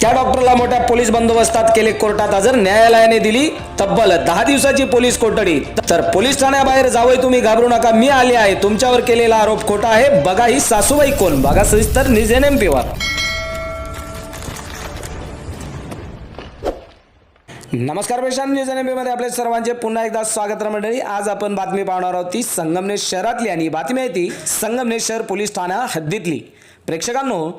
त्या डॉक्टरला मोठ्या पोलीस बंदोबस्तात केले कोर्टात हजर न्यायालयाने दिली तब्बल दहा दिवसाची पोलीस कोठडी. तर पोलीस ठाण्याबाहेर जावई तुम्ही घाबरू नका मी आले आहे. तुमच्यावर केलेला आरोप खोटा आहे. बघा ही सासूबाई कोण? बघा सविस्तर निजेन एम पीवर नमस्कार पेशान न्यूज एनमध्ये आपले सर्वांचे पुन्हा एकदा स्वागत मंडळी. आज आपण बातमी पाहणार आहोत ती संगमनेर शहरातली आणि बातमी आहे ती संगमनेर शहर पोलीस ठाण्या हद्दीतली. प्रेक्षकांनो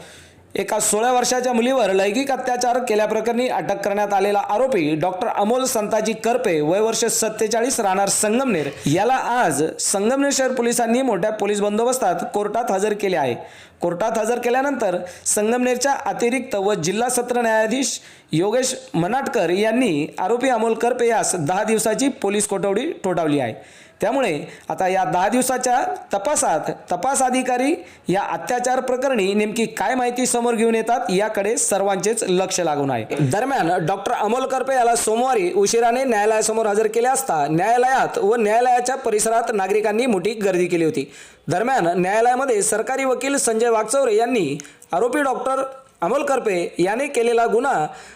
एका सोळा वर्षाच्या मुलीवर लैंगिक अत्याचार केल्याप्रकरणी अटक करण्यात आलेला आरोपी डॉक्टर अमोल संताजी करपे वय वर्ष सत्तेचाळीस राहणार संगमनेर. याला आज संगमनेर शहर पोलिसांनी मोठ्या पोलीस बंदोबस्तात कोर्टात हजर केले आहे. कोर्टात हजर केल्यानंतर संगमनेरच्या अतिरिक्त व जिल्हा सत्र न्यायाधीश योगेश मनाटकर यांनी आरोपी अमोल करपे यास दहा दिवसाची पोलीस कोठडी ठोठावली आहे. त्यामुळे आता या दहा दिवसाच्या तपासात तपास अधिकारी या अत्याचार प्रकरणी नेमकी काय माहिती समोर घेऊन येतात याकडे सर्वांचेच लक्ष लागून आहे. दरम्यान डॉक्टर अमोल करपे याला सोमवारी उशिराने न्यायालयासमोर हजर केले असता न्यायालयात व न्यायालयाच्या परिसरात नागरिकांनी मोठी गर्दी केली होती. दरम्यान न्यायालयामध्ये सरकारी वकील संजय वागचौरे यांनी आरोपी डॉक्टर अमोल करपे याने केलेला गुन्हा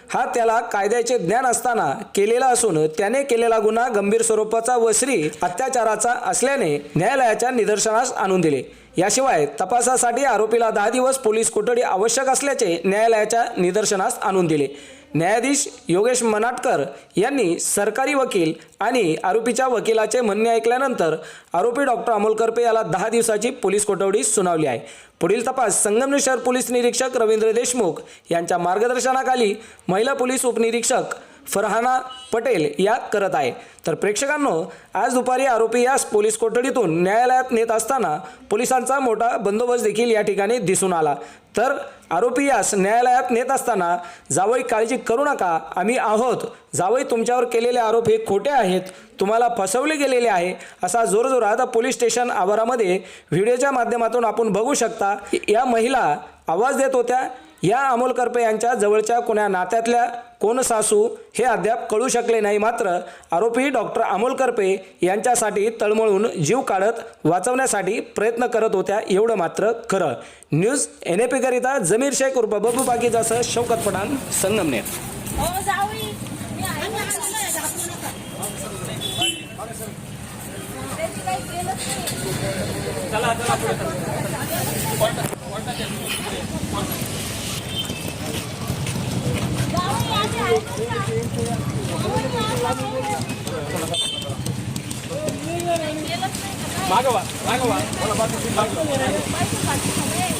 हा त्याला कायद्याचे ज्ञान असताना केलेला असून त्याने केलेला गुन्हा गंभीर स्वरूपाचा व श्री अत्याचाराचा असल्याने न्यायालयाच्या निदर्शनास आणून दिले. याशिवाय तपासासाठी आरोपीला दहा दिवस पोलीस कोठडी आवश्यक असल्याचे न्यायालयाच्या निदर्शनास आणून दिले. न्यायाधीश योगेश मनाटकर यांनी सरकारी वकील आणि आरोपीच्या वकिलाचे म्हणणे ऐकल्यानंतर आरोपी डॉक्टर अमोल करपे याला दहा दिवसाची पोलीस कोठडी सुनावली आहे. पुढील तपास संगमनेर शहर पोलीस निरीक्षक रवींद्र देशमुख यांच्या मार्गदर्शनाखाली महिला पोलीस उपनिरीक्षक फरहाना पटेल या करत आहे. तर प्रेक्षकांनो आज दुपारी आरोपी यास पोलीस कोठडीतून न्यायालयात नेत असताना पोलिसांचा मोठा बंदोबस्त देखील या ठिकाणी दिसून आला. तर आरोपी यास न्यायालयात नेत असताना जावई काळजी करू नका आम्ही आहोत. जावई तुमच्यावर केलेले आरोप हे खोटे आहेत. तुम्हाला फसवले गेलेले आहे. असा जोरजोरात पोलीस स्टेशन आवारामध्ये व्हिडिओच्या माध्यमातून आपण बघू शकता या महिला आवाज देत होत्या. या अमोल करपे यांच्या जवळच्या कोण्या नात्यातल्या कोण सासू हे अद्याप कळू शकले नाही मात्र आरोपी डॉक्टर अमोल करपे यांच्यासाठी तळमळून जीव काढत वाचवण्यासाठी प्रयत्न करत होत्या एवढं मात्र खरं. न्यूज एन ए पीकरिता जमीर शेख उर्फ बबू बाकीचा शौकत पठाण संगमनेर. हो जाऊई. मी आहे